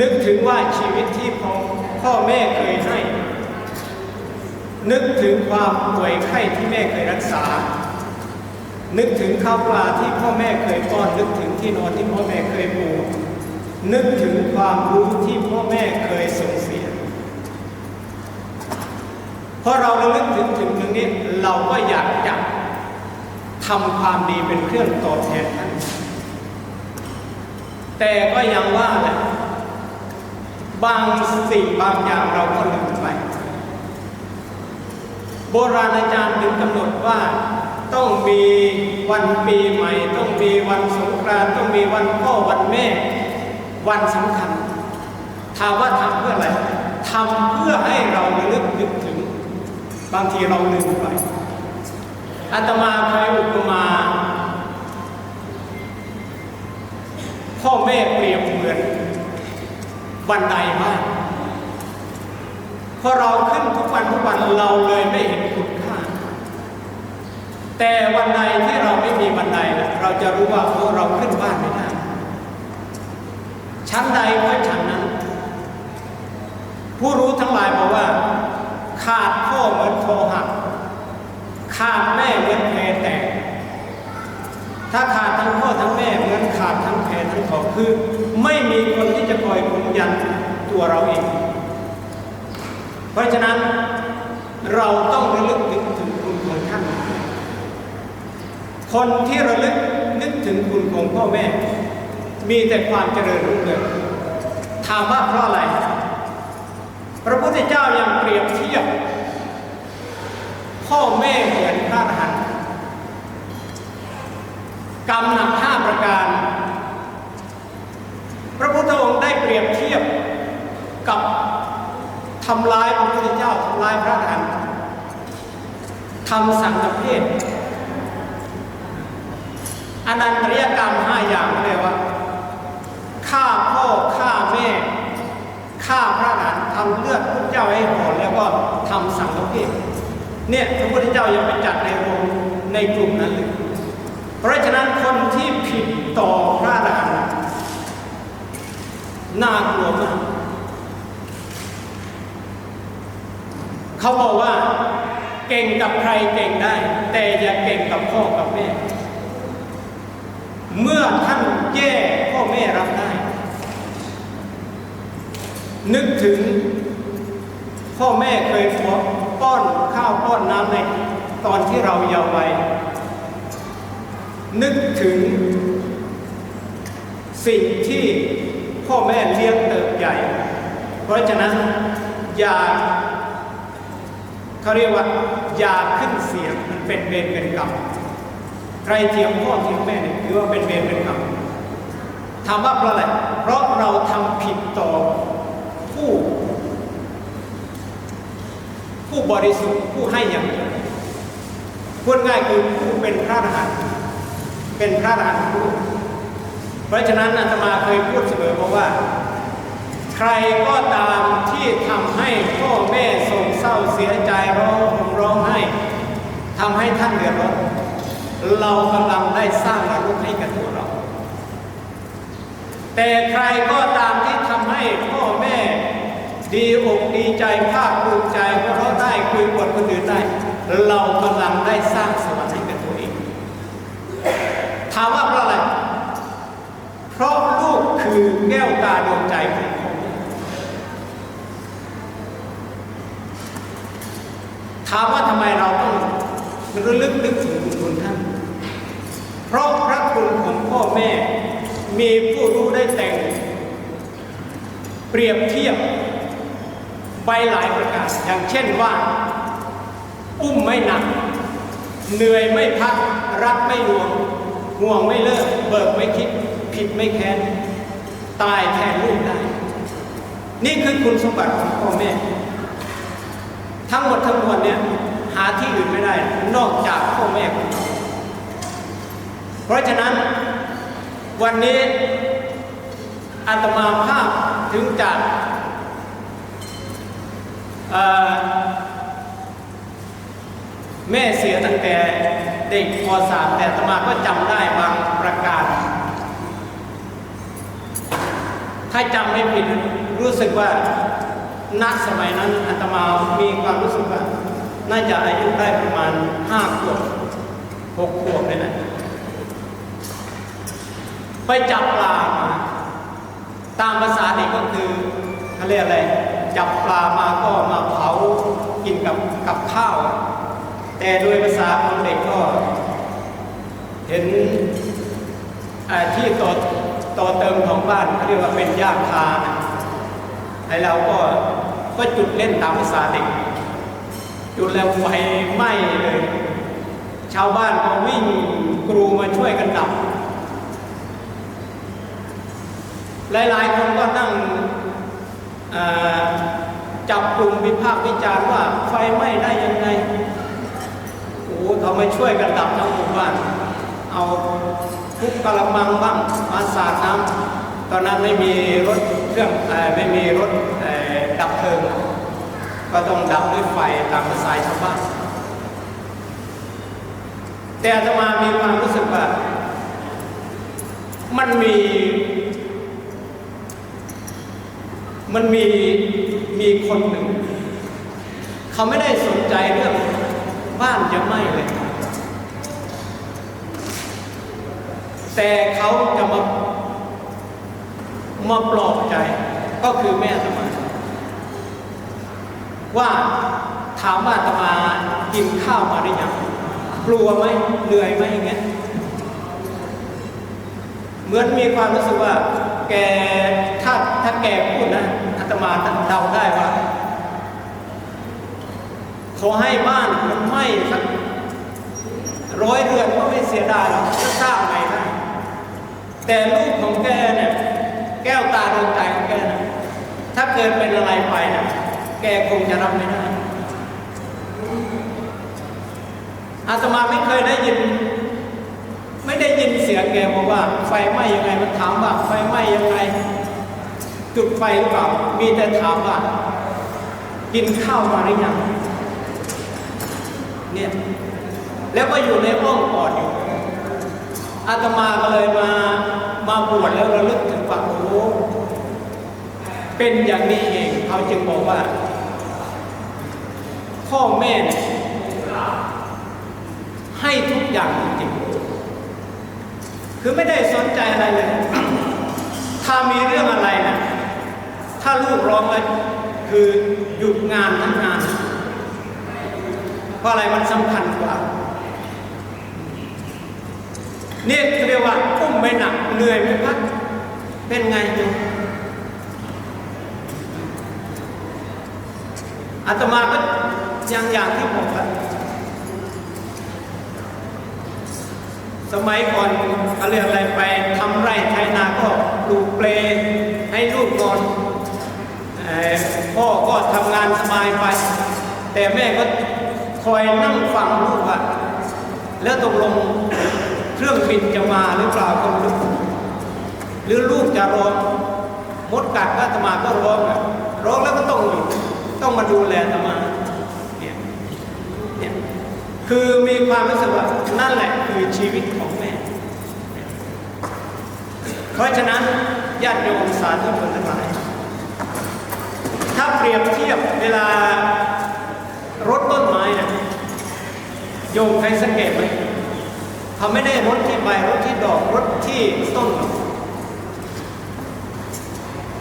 นึกถึงว่าชีวิตที่พ่อแม่เคยให้ นึกถึงความป่วยไข้ที่แม่เคยรักษา นึกถึงข้าวปลาที่พ่อแม่เคยป้อน นึกถึงที่นอนที่พ่อแม่เคยปูนึกถึงความรู้ที่พ่อแม่เคยส่งเสียพอเราระลึกถึงถึงตรงนี้เราก็อยากจะทำความดีเป็นเครื่องตอบแทนท่านแต่ก็ยังว่าแหละ บางสิ่งบางอย่างเราก็ลืมไป โบราณอาจารย์ถึงกำหนดว่าต้องมีวันปีใหม่ ต้องมีวันสงกรานต์ต้องมีวันพ่อวันแม่ วันสำคัญถามว่าทำเพื่ออะไรทำเพื่อให้เราระลึกนึกถึง บางทีเราลืมไปอาตมาเคยอุปมา พ่อแม่เปรียบเหมือน บันไดบ้านพอเราขึ้นทุกวันทุกวันเราเลยไม่เห็นคุณค่า แต่วันใดที่เราไม่มีบันไดนะเราจะรู้ว่าเราขึ้นบ้านไม่ได้ ชั้นใดก็ชั้นนั้น ผู้รู้ทั้งหลายบอกว่า ขาดพ่อเหมือนโทหักขาดแม่เหมือนแพแตกถ้าขาดาดทั้งแพทั้งขอคือ ไม่มีคนที่จะคอยคุมยันตัวเราเอง เพราะฉะนั้นเราต้องระลึกนึกถึงคุณของท่าน คนที่ระลึกนึกถึงคุณของพ่อแม่ มีแต่ความเจริญรุ่งเรืองถามว่าเพราะอะไร พระพุทธเจ้ายังเปรียบเทียบพ่อแม่เหมือนพระอรหันต์กรรมหนักห้าประการ พระพุทธองค์ได้เปรียบเทียบกับ ทำลายพระพุทธเจ้าทำลายพระอรหันต์ทำสังฆเพศอนันตริยกรรมห้าอย่างเลยว่าฆ่าพ่อฆ่าแม่ฆ่าพระอรหันต์ทำเลือดพระเจ้าให้หอนแล้วก็ทำสังฆเพศเนี่ยพระพุทธเจ้ายังไปจัดในวงในกลุ่มนั้นเลยเพราะฉะนั้นคนที่ผิดต่อพระอรหันต์น่ากลัวมาก เขาบอกว่าเก่งกับใครเก่งได้ แต่อย่าเก่งกับพ่อกับแม่ เมื่อท่านแย่พ่อแม่รับได้ นึกถึง พ่อแม่เคยขอป้อนข้าวป้อนน้ำในตอนที่เราเยาว์วัยนึกถึง สิ่งที่พ่อแม่เลี้ยงเติบใหญ่ เพราะฉะนั้นอย่า เขาเรียกว่าอย่าขึ้นเสียงมันเป็นเวรเป็นกรรมใครเทียมพ่อเทียมแม่เนี่ยถือว่าเป็นเวรเป็นกรรมถามว่าเพราะอะไรเพราะเราทำผิดต่อผู้ ผู้บริสุทธิ์ผู้ให้อย่างเดียวพูดง่ายคือผู้เป็นพระอรหันต์เป็นพระอรหันต์ผู้เพราะฉะนั้นอาตมาเคยพูดเสมอเพราะว่า ใครก็ตามที่ทำให้พ่อแม่โศก เศร้าเสียใจร้องห่มร้องไห้ทำให้ท่านเดือดร้อนเรากำลังได้สร้างนรกให้กับตัวเรา แต่ใครก็ตามที่ทำให้พ่อแม่ ดีอกดีใจภาคภูมิใจเพราะเราได้คุยบคนอื่นได้ เรากำลังได้สร้างสวรรค์ให้กับตัวเองถามว่าเพราะอะไร เพราะลูกคือแก้วตาดวงใจของพ่อแม่ถามว่าทำไมเราต้องระลึกนึกถึงคุณคุณท่าน เพราะพระคุณของพ่อแม่มีผู้รู้ได้แต่ง เปรียบเทียบใบหลายประการอย่างเช่นว่า อุ้มไม่หนัก เหนื่อยไม่พัก รักไม่หวง ห่วงไม่เลิก เบิกไม่คิด ผิดไม่แค้น ตายแทนลูกได้ นี่คือคุณสมบัติของพ่อแม่ ทั้งหมดทั้งมวลเนี่ยหาที่อื่นไม่ได้ นอกจากพ่อแม่ของเราเพราะฉะนั้นวันนี้อาตมาภาพถึงจะเอ่อแม่เสียตั้งแต่เด็กพสามแต่อาตมาก็จำได้บางประการ ถ้าจำไม่ผิดรู้สึกว่า ณสมัยนั้นอาตมามีความรู้สึกว่าน่าจะอายุได้ประมาณห้าขวบหกขวบเลยนะไปจับปลามาตามภาษาเด็กก็คือเขาเรียกอะไร จับปลามาก็มาเผากินกับกับข้าว แต่โดยภาษาของเด็กก็ เห็นที่ต่อต่อเติมของบ้านเขาเรียกว่าเป็นยากคานะ ไอเราก็ก็จุดเล่นตามภาษาเด็กจุดแล้วไฟไหม้เลย ชาวบ้านก็วิ่งกรูมาช่วยกันดับ หลายๆคนก็นั่งจับกลุ่มวิพากษ์วิจารณ์ว่าไฟไหม้ได้ยังไงโอ้เขามาช่วยกันดับทั้งหมู่บ้าน เอาทุกกระมังบ้างมาสาดน้ำ ตอนนั้นไม่มีรถเครื่องไม่มีรถดับเพลิง ก็ต้องดับด้วยไฟตามภาษาชาวบ้านแต่อาตมามีความรู้สึกว่ามันมี มันมีมีคนหนึ่ง เขาไม่ได้สนใจเรื่องบ้านจะไหม้เลย แต่เขาจะมา มาปลอบใจก็คือแม่ตมาว่าถามว่าตมากินข้าวมาหรือยังกลัวไหมเหนื่อยไหมอย่างเงี้ยเหมือนมีความรู้สึกว่า แกถ้าถ้าแกพูดนะอาตมาเดาได้ว่าขาให้บ้านมันไหม้สักร้อยเรือนก็ไม่เสียดายหรอกจะสร้างใหม่ได้แต่ลูกของแกเนี่ย แก้วตาดวงใจของแกนะถ้าเกิดเป็นอะไรไปนะแกคงจะรับไม่ได้อาตมาไม่เคยได้ยิน ไม่ได้ยินเสียงแกบอกว่า ไฟไหม้ยังไงมันถามว่าไฟไหม้ยังไงจุดไฟหรือเปล่ามีแต่ถามว่ากินข้าวมาหรือยังเนี่ยแล้วก็อยู่ในอ้อมกอดอยู่อาตมาก็เลยมา มาบวชแล้วระลึกถึงว่าโอ้เป็นอย่างนี้เองเขาจึงบอกว่า พ่อแม่ ให้ทุกอย่างจริงคือไม่ได้สนใจอะไรเลย ถ้ามีเรื่องอะไรนะถ้าลูกร้องเลยคือหยุดงานทั้งงาน เพราะอะไรมันสำคัญกว่า เนี่ยเรียกว่าอุ้มไม่หนักเหนื่อยไม่พัก เป็นไงโยมอาตมาก็อย่างอย่างที่บอกอะสมัยก่อนเขาเรียกอะไรไปทำไร่ไถนาก็ปลูกเปลให้ลูกนอนพ่อก็ทำงานสบายไป แต่แม่ก็คอยนั่งฟังลูกว่าแล้วตกลง รื่องบินจะมาหรือเปล่าก็ไม่รู้หรือลูกจะร้องมดกัดก็อาตมาก็ร้องอะร้องแล้วก็ต้องหยุดต้องมาดูแลตมาเนี่ยเนี่ยคือมีความรู้สึกว่านั่นแหละคือชีวิตของแม่ เพราะฉะนั้นญาติโยมสาธุชนทั้งหลายถ้าเปรียบเทียบเวลารถต้นไม้นะโยมเคยสังเกตไหม เขาไม่ได้รถที่ใบรถที่ดอกรถที่ต้น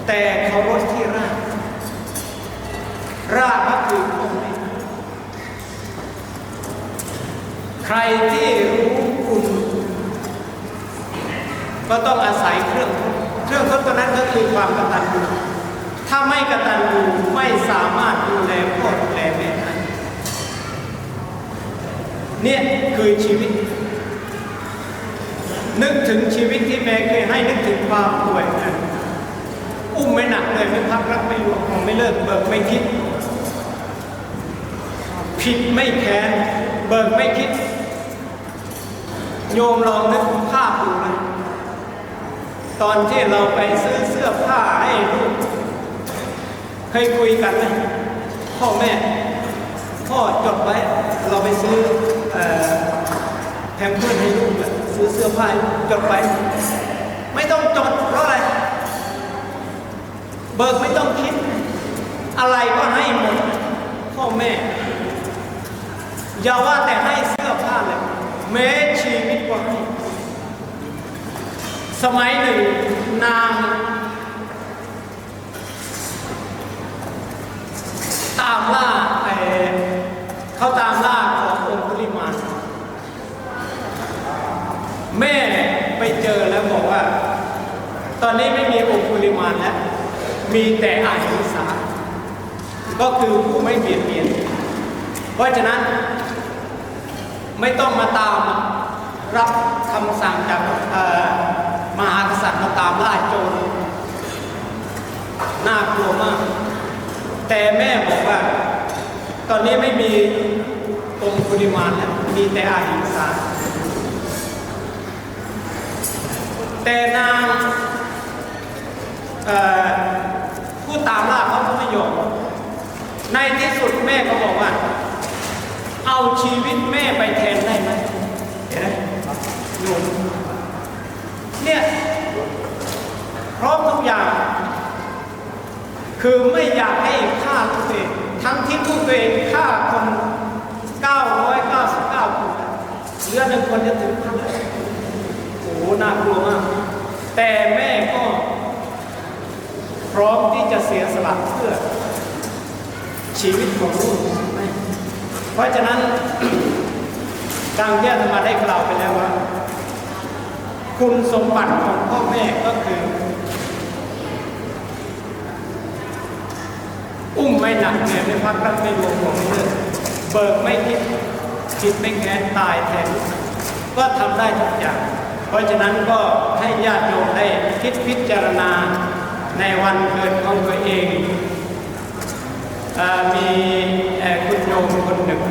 แต่เขารถที่ราก รากก็คือพ่อแม่ใครที่รู้คุณก็ต้องอาศัยเครื่องทดเครื่องทดตัวนั้นก็คือความกตัญญูถ้าไม่กตัญญูไม่สามารถดูแลพ่อดูแลแม่ได้เนี่ยคือชีวิต นึกถึงชีวิตที่แม่เคยให้นึกถึงความป่วยนะอุ้มไม่หนักเลยไม่พักรักไม่หลวงไม่เลิกเบิกไม่คิด ผิดไม่แค้นเบิกไม่คิด โยมลองนึกภาพดูนะตอนที่เราไปซื้อเสื้อผ้าให้ลูกเคยคุยกันไหมพ่อแม่ พ่อจดไว้ เราไปซื้ออแพมเพิร์ให้ลูกอะ ซื้อเสื้อผ้ากจดไป ไม่ต้องจดเพราะอะไร เบิกไม่ต้องคิด อะไรก็ให้หมดพ่อแม่ อย่าว่าแต่ให้เสื้อผ้าเลยแม้ชีวิตก็ให้สมัยหนึ่งนางตามล่าไอ้เขาตามล่าขององคุลิมาน แม่ไปเจอแล้วบอกว่า ตอนนี้ไม่มีองคุลิมานแล้วมีแต่อาหิสาก็คือผู้ไม่เบียดเบียน เพราะฉะนั้น ไม่ต้องมาตามรับคำสั่งจากมหากษัตริย์มาตามล่าโจรน่ากลัวมาก แต่แม่บอกว่า ตอนนี้ไม่มีองคุลิมานแล้วมีแต่อาหิสา แต่นางผู้ตามล่าเขาก็ไม่ยอมในที่สุดแม่ก็บอกว่า เอาชีวิตแม่ไปแทนได้ไหมเห็นไหมโยมเนี่ยพร้อมทุกอย่าง คือไม่อยากให้ฆ่าตัวเองทั้งที่ตัวเองฆ่าคน 999คนเหลือหนึ่งคนจะถึงพันเลยโอ้โหน่ากลัวมาก แต่แม่ก็พร้อมที่จะเสียสละเพื่อชีวิตของลูก เพราะฉะนั้นดังที่อาตมาได้กล่าวไปแล้วว่า คุณสมบัติของพ่อแม่ก็คือ อุ้มไม่หนักเหนื่อยไม่พักรักไม่รวมของเลือดเบิกไม่คิดคิดไม่แค้นตายแทนก็ทำได้ทุกอย่าง เพราะฉะนั้นก็ให้ญาติโยมได้คิดพิจารณาในวันเกิดของตัวเองอมีเอ่อคุณโยมคนหนึ่ง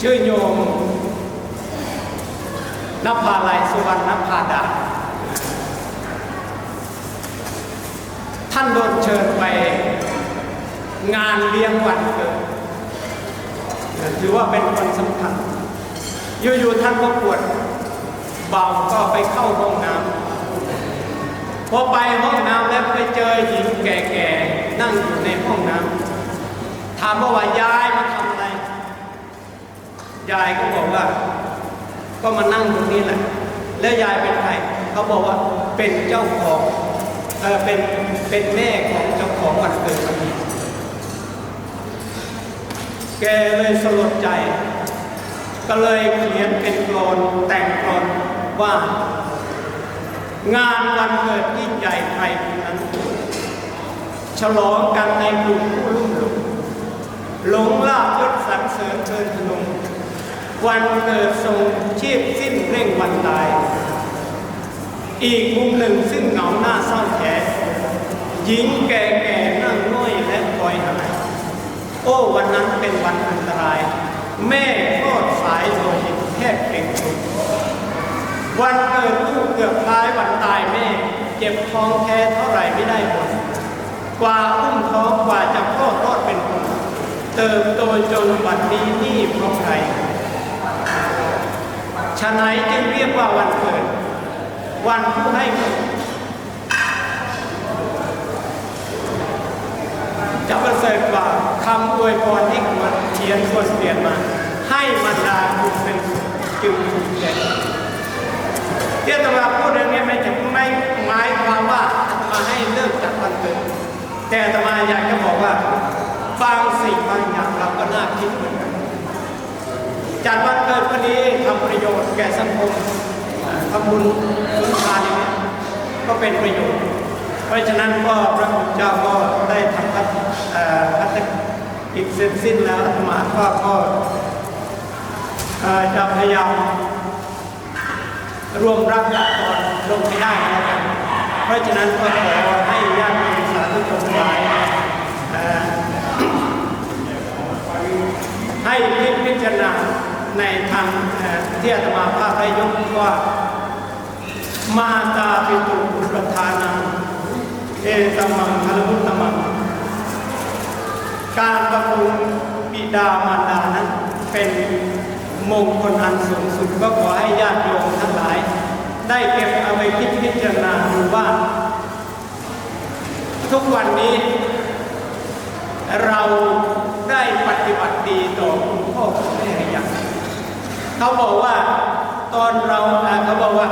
ชื่อโยมนภาลัยสุวรรณภาดา ท่านโดนเชิญไปงานเลี้ยงวันเกิด ถือว่าเป็นวันสำคัญ อยู่ๆท่านก็ปวดเบาก็ไปเข้าห้องน้ำพอไปห้องน้ำแล้วไปเจอหญิงแก่ๆนั่งอยู่ในห้องน้ำถามว่าว่ายายมาทำอะไร ยายก็บอกว่า ก็มานั่งตรงนี้แหละ แล้วยายเป็นใครเขาบอกว่าเป็นเจ้าของเออเป็นเป็นแม่ของเจ้าของวันเกิดวันนี้แกเลยสลดใจ ก็เลยเขียนเป็นกลอนแต่งกลอนว่า งานวันเกิดยิ่งใหญ่ไทยนั้นฉลองกันในกลุ่มผู้รุ่มหลงหลงลาบยศสรรเสริญเทินทนงวันเกิดทรงชีพสิ้นเร่งวันตาย อีกมุมหนึ่งซึ่งเหงาหน้าเศร้าแท้หญิงแก่ๆนั่งน้อยและคอยหายโอ้วันนั้นเป็นวันอันตราย แม่คลอดสายโลหิตแทบเก่งสุวันเกิดลูกเกือบคล้ายวันตายแม่ เจ็บท้องแค่เท่าไหร่ไม่ได้ผลกว่าอุ้มท้องกว่าจะคลอดรอดเป็นคนเติบโตจนวันนี้นี่พราะใครฉะไหนจึงเรียกว่าวันเกิด วันผู้ให้เกิดจะประเสริฐกว่า คำอวยพรที่ควรเขียนควรเปลี่ยนมา ให้มันดาคุณเป็นจึงถูกใจที่อาตมาพูดเรื่องนี้ไม่จะไม่หมายความว่ามาให้เลิกจัดวันเกิดแต่อาตมาอยากจะบอกว่าบางสิ่งบางอย่างเราก็น่าคิดเหมือนกันจัดวันเกิดวันนี้ทำประโยชน์แก่สังคมทำบุญสุนทานนี้ก็เป็นประโยชน์ เพราะฉะนั้นก็พระคุณเจ้าก็ได้ทำพัฒพัฒ กิจเสร็จสิ้นแล้วอาตมาก็ก็จะพยายามรวมรับหลักตอนลงไม่ได้แล้วกันเพราะฉะนั้นก็ขอให้ญาติโยมสาธุชนทั้งหลายให้พิจารณาในทางที่อาตมาภาพได้ยกว่ามาตาปิตุอุปทานังเอตมังคลมุตตมัง การบำรุงบิดามารดานั้นเป็นมงคลอันสูงสุดก็ขอให้ญาติโยมทั้งหลาย ได้เก็บเอาไปคิดพิจารณาดูว่า ทุกวันนี้ เราได้ปฏิบัติดีต่อคุณพ่อคุณแม่หรือยังเขาบอกว่าตอนเราเขาบอกว่า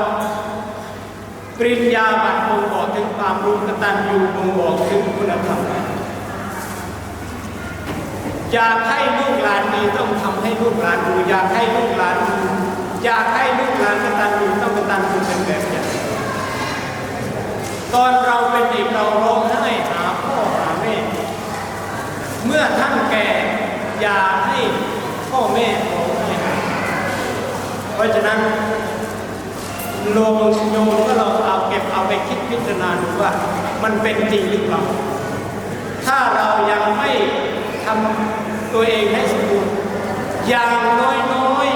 ปริญญาบัตรบ่งบอกถึงความรู้กตัญญูบ่งบอกถึงคุณธรรม อยากให้ลูกหลานดีต้องทำให้ลูกหลานดูอยากให้ลูกหลานดูอยากให้ลูกหลานกตัญญูต้องกตัญญูเป็นแบบอย่างตอนเราเป็นเด็กเราร้องไห้หาพ่อหาแม่เมื่อท่านแก่อย่าให้พ่อแม่ร้องไห้เพราะฉะนั้นลงโยมก็เราเอาเก็บเอาไปคิดพิจารณาดูว่า มันเป็นจริงหรือเปล่าถ้าเรายังไม่ ทำตัวเองให้สมบูรณ์อย่างน้อยๆ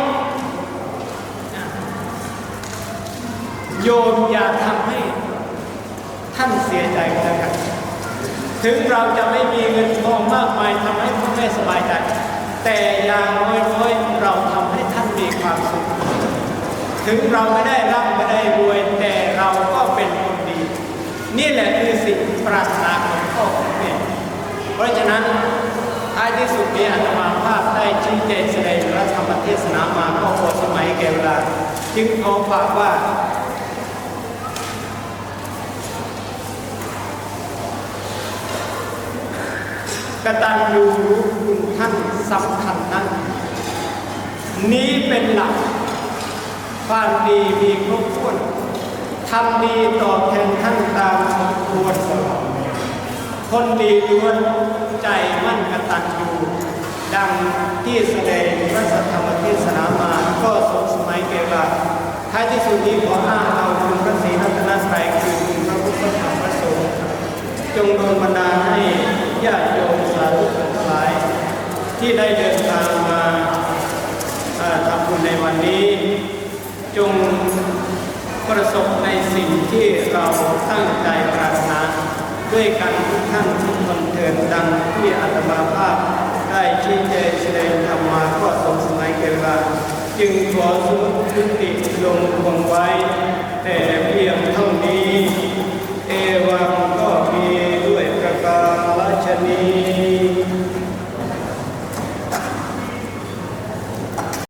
โยมอย่าทำให้ท่านเสียใจก็แล้วกันถึงเราจะไม่มีเงินทองมากมายทำให้พ่อแม่สบายใจ แต่อย่างน้อยๆเราทำให้ท่านมีความสุข ถึงเราไม่ได้ร่ำไม่ได้รวย แต่เราก็เป็นคนดี นี่แหละคือสิ่งปรารถนาของพ่อของแม่เพราะฉะนั้น ท้ายที่สุดนี้อาตมาภาพได้ชี้แจงแสดงพระธรรมเทศนามาก็พอสมัยแก่เวลา จึงขอฝากว่ากตัญญูรู้คุณท่านสำคัญนั้น นี้เป็นหลักความดีมีครบถ้วนทำดีตอบแทนท่านตามสมควรคนดีล้วน ใจมั่นกตัญญูดังที่แสดงพระสัทธรรมเทศนามาก็สมสมัยเกลาท้ายที่สุดนี้ขออ้างเอาคุณพระศรีรัตนตรัยคือคุณพระพุทธธรรมพระสงฆ์จงโดนบันดาลให้ญาติโยมสาธุชนทั้งหลาย ที่ได้เดินทางมาทำบุญในวันนี้ จงประสบในสิ่งที่เราตั้งใจปรารถนา ด้วยกันทุกท่านทุกคนเถิดดังที่อัตมาภาพ ได้ชี้แจงแสดงธรรมาก็สมสมัยเกิดาจึงขอสุยุติลงคงไว้ แต่เพียงเท่านี้ เอวังก็มีด้วยประการชนี